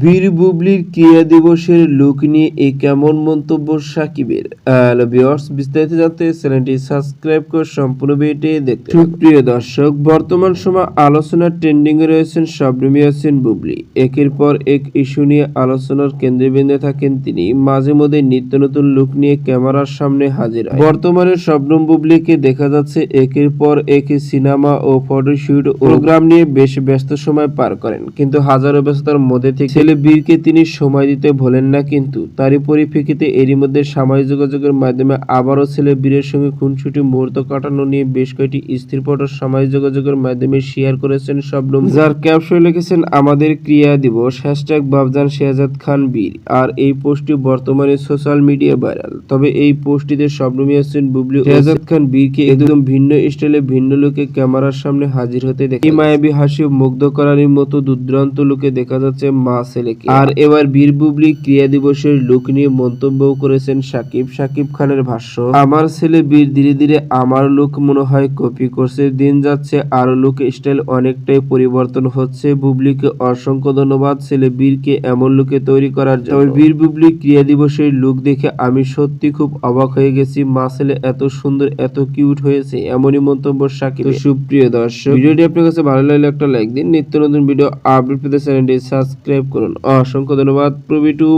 বীর বুবলির ক্রিয়া দিবসের লুক নিয়ে এই কেমন মন্তব্য সাকিবের? বিস্তারিত জানতে চ্যানেলটি সাবস্ক্রাইব করে সম্পূর্ণ ভিডিওটি দেখতে। সুপ্রিয় দর্শক, বর্তমান সময় আলোচনার ট্রেন্ডিং এ রয়েছেন শবনম ইয়াসিন বুবলি। একের পর এক ইস্যু নিয়ে আলোচনার কেন্দ্রবিন্দু থাকেন তিনি। মাঝে মধ্যে নিত্য নতুন লুক নিয়ে ক্যামেরার সামনে হাজির হয়। বর্তমানে শবনম বুবলিকে দেখা যাচ্ছে একের পর এক সিনেমা ও ফটোশুট প্রোগ্রাম নিয়ে বেশ ব্যস্ত সময় পার করেন। কিন্তু হাজারো ব্যস্ততার মধ্যে থেকে ছেলে বীরকে তিনি সময় দিতে ভোলেন না কিন্তু তারই পরিপ্রেক্ষিতে এরই মধ্যে সামাজিক যোগাযোগের মাধ্যমে আবারও ছেলে বীরের সঙ্গে খুনসুটি মুহূর্ত কাটানো নিয়ে বেশ কয়েকটি স্থির ফটো সামাজিক যোগাযোগের মাধ্যমে শেয়ার করেছেন শবনম যার ক্যাপশন লিখেছেন আমাদের ক্রিয়া দিবস হ্যাশট্যাগ বাবজান শেহজাদ খান বীর। আর এই পোস্টটি বর্তমানে সোশ্যাল মিডিয়া ভাইরাল তবে এই পোস্টটিতে শবনম ইয়াসিন বুবলি শেহজাদ খান বীরকে একদম ভিন্ন স্টাইলে ভিন্ন লোকে ক্যামেরার সামনে হাজির হতে দেখে এই মায়াবী হাসি মুগ্ধ করার মতো দুর্দান্ত লোকে দেখা যাচ্ছে মা ছেলেকে। আর এবার বীর বুবলি ক্রিয়া দিবসের লুক নিয়ে মন্তব্য করেছেন সাকিব। সাকিব খানের ভাষ্য, আমার ছেলে বীর ধীরে ধীরে আমার লুক মনে হয় কপি করছে। দিন যাচ্ছে, আর লুক স্টাইল অনেকটাই পরিবর্তন হচ্ছে। বুবলিকে অসংখ্য ধন্যবাদ ছেলে বীরকে এমন লুকে তৈরি করার জন্য। বীর বুবলি ক্রিয়া দিবসের লুক দেখে আমি সত্যি খুব অবাক হয়ে গেছি। মা ছেলে এত সুন্দর, এত কিউট হয়েছে, এমনই মন্তব্য সাকিব সুপ্রিয় দর্শক, ভিডিওটি আপনার কাছে ভালো লাগলে একটা লাইক দিন। নিত্য নতুন ভিডিও আপডেট পেতে চ্যানেলটি সাবস্ক্রাইব করুন। অসংখ্য ধন্যবাদ প্রবি টু।